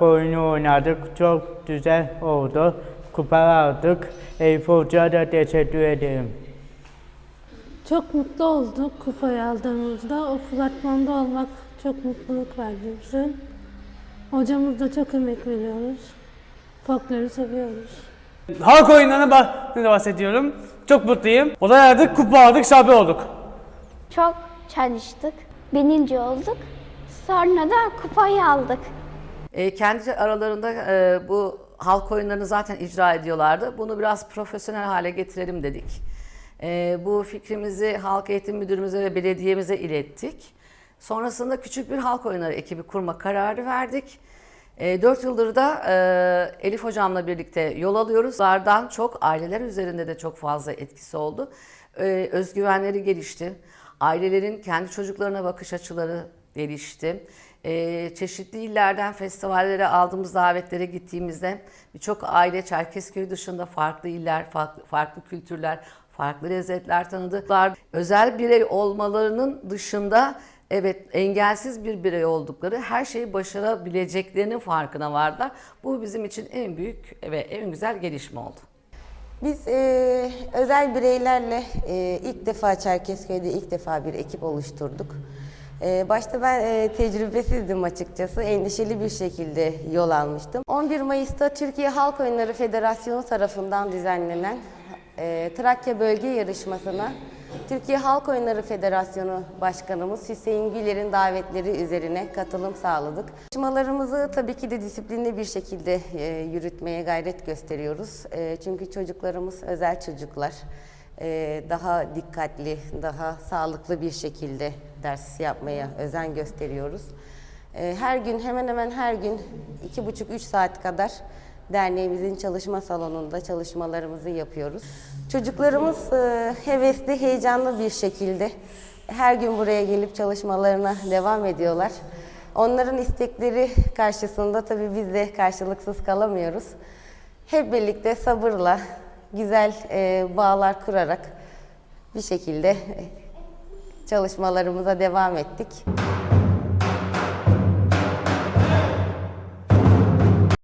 halk oyunu oynadık. Çok güzel oldu. Kupa aldık. Elif Hoca'ya da teşekkür ederim. Çok mutlu olduk kupayı aldığımızda. O platformda olmak çok mutluluk verdi bize. Hocamız da çok emek veriyoruz. Folkloru seviyoruz. Halk oyunlarına bah- bahsediyorum. Çok mutluyum. Olay aldık, kupa aldık, şampiyon olduk. Çok çalıştık. Bininci olduk. Sonra da kupayı aldık. E, kendi aralarında e, bu halk oyunlarını zaten icra ediyorlardı. Bunu biraz profesyonel hale getirelim dedik. E, bu fikrimizi halk eğitim müdürümüze ve belediyemize ilettik. Sonrasında küçük bir halk oyunları ekibi kurma kararı verdik. E, 4 yıldır da e, Elif hocamla birlikte yol alıyoruz. Lardan çok aileler üzerinde de çok fazla etkisi oldu. E, özgüvenleri gelişti. Ailelerin kendi çocuklarına bakış açıları gelişti. Ee, çeşitli illerden festivallere aldığımız davetlere gittiğimizde birçok aile Çerkezköy dışında farklı iller, farklı, farklı kültürler, farklı lezzetler tanıdılar. Özel birey olmalarının dışında evet engelsiz bir birey oldukları, her şeyi başarabileceklerinin farkına vardılar. Bu bizim için en büyük ve en güzel gelişme oldu. Biz e, özel bireylerle e, ilk defa Çerkezköy'de ilk defa bir ekip oluşturduk. E, başta ben e, tecrübesizdim açıkçası. Endişeli bir şekilde yol almıştım. 11 Mayıs'ta Türkiye Halk Oyunları Federasyonu tarafından düzenlenen e, Trakya Bölge Yarışması'na Türkiye Halk Oyunları Federasyonu Başkanımız Hüseyin Güler'in davetleri üzerine katılım sağladık. Çalışmalarımızı tabii ki de disiplinli bir şekilde e, yürütmeye gayret gösteriyoruz. E, çünkü çocuklarımız özel çocuklar. E, daha dikkatli, daha sağlıklı bir şekilde ders yapmaya özen gösteriyoruz. E, her gün hemen hemen her gün iki buçuk üç saat kadar derneğimizin çalışma salonunda çalışmalarımızı yapıyoruz. Çocuklarımız e, hevesli, heyecanlı bir şekilde her gün buraya gelip çalışmalarına devam ediyorlar. Onların istekleri karşısında tabii biz de karşılıksız kalamıyoruz. Hep birlikte sabırla, güzel e, bağlar kurarak bir şekilde çalışmalarımıza devam ettik.